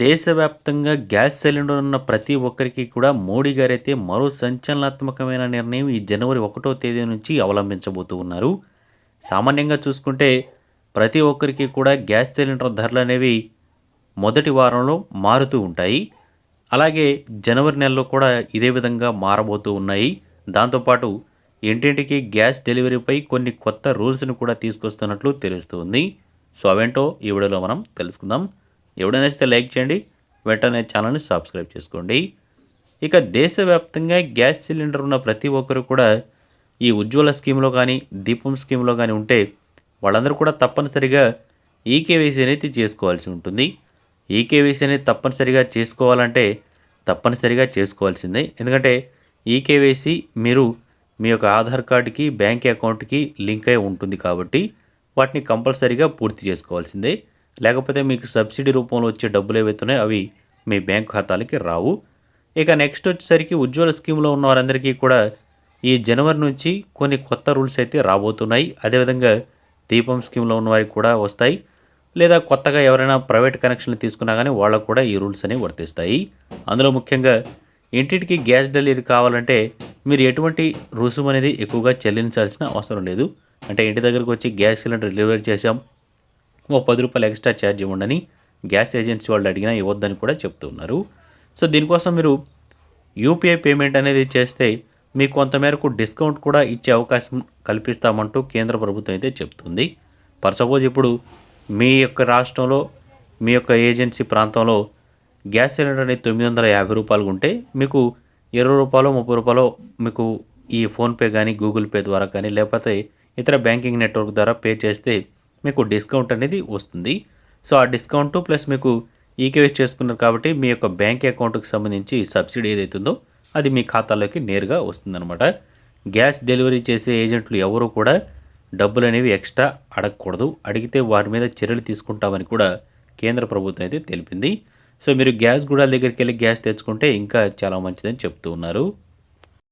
దేశవ్యాప్తంగా gas cylinder ఉన్న ప్రతి ఒక్కరికి కూడా మోడీ గారైతే మరో సంచలనాత్మకమైన నిర్ణయం ఈ జనవరి ఒకటో తేదీ నుంచి అవలంబించబోతూ ఉన్నారు. సామాన్యంగా చూసుకుంటే ప్రతి ఒక్కరికి కూడా గ్యాస్ సిలిండర్ ధరలు అనేవి మొదటి వారంలో మారుతూ ఉంటాయి. అలాగే జనవరి నెలలో కూడా ఇదే విధంగా మారబోతూ ఉన్నాయి. దాంతోపాటు ఇంటింటికి గ్యాస్ డెలివరీపై కొన్ని కొత్త రూల్స్ను కూడా తీసుకొస్తున్నట్లు తెలుస్తుంది. సో అవేంటో ఈ వీడియోలో మనం తెలుసుకుందాం. ఎవడైనా ఇస్తే లైక్ చేయండి వెంటనే ఛానల్ని సబ్స్క్రైబ్ చేసుకోండి. ఇక దేశవ్యాప్తంగా గ్యాస్ సిలిండర్ ఉన్న ప్రతి ఒక్కరు కూడా ఈ ఉజ్వల స్కీమ్లో కానీ దీపం స్కీమ్లో కానీ ఉంటే వాళ్ళందరూ కూడా తప్పనిసరిగా ఈకేవైసీ అనేది చేసుకోవాల్సి ఉంటుంది. ఈకేవైసీ అనేది తప్పనిసరిగా చేసుకోవాలంటే తప్పనిసరిగా చేసుకోవాల్సిందే. ఎందుకంటే ఈకేవైసీ మీరు మీ యొక్క ఆధార్ కార్డుకి బ్యాంక్ అకౌంట్కి లింక్ అయి ఉంటుంది కాబట్టి వాటిని కంపల్సరీగా పూర్తి చేసుకోవాల్సిందే. లేకపోతే మీకు సబ్సిడీ రూపంలో వచ్చే డబ్బులు ఏవైతున్నాయో అవి మీ బ్యాంక్ ఖాతాలకి రావు. ఇక నెక్స్ట్ వచ్చేసరికి ఉజ్వల స్కీమ్లో ఉన్న వారందరికీ కూడా ఈ జనవరి నుంచి కొన్ని కొత్త రూల్స్ అయితే రాబోతున్నాయి. అదేవిధంగా దీపం స్కీమ్లో ఉన్న వారికి కూడా వస్తాయి. లేదా కొత్తగా ఎవరైనా ప్రైవేట్ కనెక్షన్లు తీసుకున్నా కానీ వాళ్ళకు కూడా ఈ రూల్స్ అనేవి వర్తిస్తాయి. అందులో ముఖ్యంగా ఇంటింటికి గ్యాస్ డెలివరీ కావాలంటే మీరు ఎటువంటి రుసుము అనేది ఎక్కువగా చెల్లించాల్సిన అవసరం లేదు. అంటే ఇంటి దగ్గరకు వచ్చి గ్యాస్ సిలిండర్ డెలివరీ చేసాం ఓ పది రూపాయలు ఎక్స్ట్రా ఛార్జ్ ఇవ్వండి గ్యాస్ ఏజెన్సీ వాళ్ళు అడిగినా ఇవ్వద్దని కూడా చెప్తున్నారు. సో దీనికోసం మీరు యూపీఐ పేమెంట్ అనేది చేస్తే మీకు కొంతమేరకు డిస్కౌంట్ కూడా ఇచ్చే అవకాశం కల్పిస్తామంటూ కేంద్ర ప్రభుత్వం అయితే చెప్తుంది. ఫర్ సపోజ్ ఇప్పుడు మీ యొక్క రాష్ట్రంలో మీ యొక్క ఏజెన్సీ ప్రాంతంలో గ్యాస్ సిలిండర్ అనేది తొమ్మిది వందల యాభై రూపాయలు ఉంటే మీకు ఇరవై రూపాయలు ముప్పై రూపాయలు మీకు ఈ ఫోన్పే కానీ గూగుల్ పే ద్వారా కానీ లేకపోతే ఇతర బ్యాంకింగ్ నెట్వర్క్ ద్వారా పే చేస్తే మీకు డిస్కౌంట్ అనేది వస్తుంది. సో ఆ డిస్కౌంట్ ప్లస్ మీకు ఈకేవైస్ చేసుకున్నారు కాబట్టి మీ యొక్క బ్యాంక్ అకౌంట్కి సంబంధించి సబ్సిడీ ఏదైతుందో అది మీ ఖాతాలోకి నేరుగా వస్తుందన్నమాట. గ్యాస్ డెలివరీ చేసే ఏజెంట్లు ఎవరు కూడా డబ్బులు అనేవి ఎక్స్ట్రా అడగకూడదు. అడిగితే వారి మీద చర్యలు తీసుకుంటామని కూడా కేంద్ర ప్రభుత్వం అయితే తెలిపింది. సో మీరు గ్యాస్ గూడాల దగ్గరికి వెళ్ళి గ్యాస్ తెచ్చుకుంటే ఇంకా చాలా మంచిదని చెప్తూ ఉన్నారు.